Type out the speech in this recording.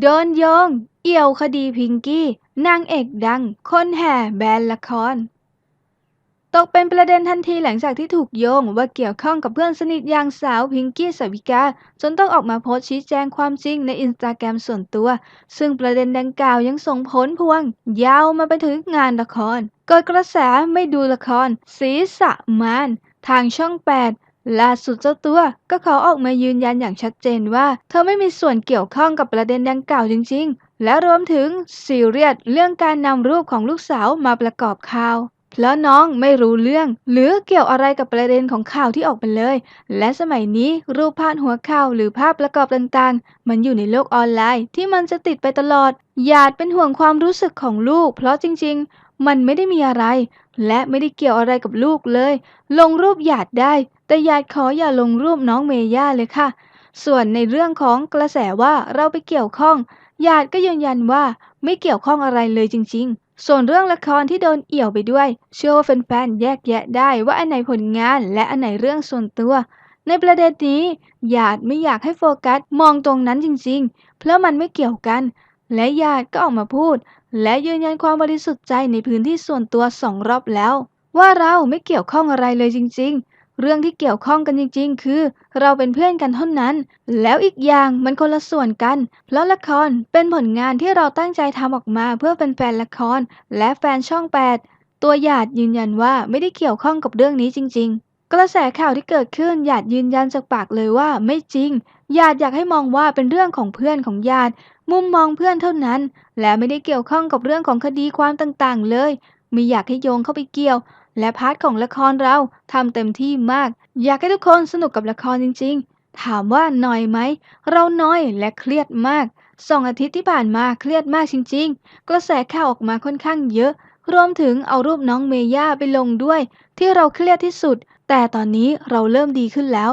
โดนโยง เอี่ยวคดีพิงกี้ นางเอกดัง คนแห่แบนละคร ตกเป็นประเด็นทันทีหลังจากที่ถูกโยงว่าเกี่ยวข้องกับเพื่อนสนิทอย่างสาวพิงกี้สวิกา จนต้องออกมาโพสชี้แจงความจริงในอินสตาแกรมส่วนตัว ซึ่งประเด็นดังกล่าวยังส่งผลพวง ยาวมาไปถึงงานละคร เกิดกระแสไม่ดูละครสีสะมานทางช่อง 8 ล่าสุดเจ้าตัวก็ขอออกมายืนยันอย่างชัดเจนว่า เธอไม่มีส่วนเกี่ยวข้องกับประเด็นดังกล่าวจริง ๆ และรวมถึงซีเรียสเรื่องการนำรูปของลูกสาวมาประกอบข่าวเพราะน้องไม่รู้เรื่อง หรือเกี่ยวอะไรกับประเด็นของข่าวที่ออกมาเลย และสมัยนี้รูปพาดหัวข่าวหรือภาพประกอบต่างๆ มันอยู่ในโลกออนไลน์ ที่มันจะติดไปตลอด หยาดเป็นห่วงความรู้สึกของลูก เพราะจริง ๆ มันไม่ได้มีอะไร และไม่ได้เกี่ยวอะไรกับลูกเลย ลงรูปหยาดได้ แต่หยาดขออย่าลงรูปน้องเมย่าเลยค่ะ ส่วนในเรื่องของกระแสว่าเราไปเกี่ยวข้องหยาดก็ยืนยันว่าไม่เกี่ยวข้องอะไรเลยจริง ๆ ส่วนเรื่องละครที่โดนเอี่ยวไปด้วย เชื่อว่าแฟนๆแยกแยะได้ว่าอันไหนผลงานและอันไหนเรื่องส่วนตัว ในประเด็นนี้หยาดไม่อยากให้โฟกัสมองตรงนั้นจริง ๆ เพราะมันไม่เกี่ยวกัน และหยาดก็ออกมาพูด และยืนยันความบริสุทธิ์ใจในพื้นที่ส่วนตัวสองรอบแล้ว ว่าเราไม่เกี่ยวข้องอะไรเลยจริง ๆ เรื่องที่เกี่ยวข้องกันจริง ๆ คือ เราเป็นเพื่อนกันเท่านั้น แล้วอีกอย่างมันคนละส่วนกัน เพราะละครเป็นผลงานที่เราตั้งใจทำออกมาเพื่อเป็นแฟนละคร และแฟนช่อง 8 ตัวหยาดยืนยันว่าไม่ได้เกี่ยวข้องกับเรื่องนี้จริง ๆ กระแสข่าวที่เกิดขึ้นหยาดยืนยันจากปากเลยว่าไม่จริงหยาดอยากให้มองว่าเป็นเรื่องของเพื่อนของหยาด มุมมองเพื่อนเท่านั้น และไม่ได้เกี่ยวข้องกับเรื่องของคดีความต่างๆ เลย ไม่อยากให้โยงเข้าไปเกี่ยว และพาร์ทของละครเราทำเต็มที่มาก อยากให้ทุกคนสนุกกับละครจริง ๆ ถามว่าน้อยไหม เราน้อยและเครียดมากสองอาทิตย์ที่ผ่านมาเครียดมากจริง ๆ กระแสข่าวออกมาค่อนข้างเยอะ รวมถึงเอารูปน้องเมย่าไปลงด้วย ที่เราเครียดที่สุด แต่ตอนนี้เราเริ่มดีขึ้นแล้ว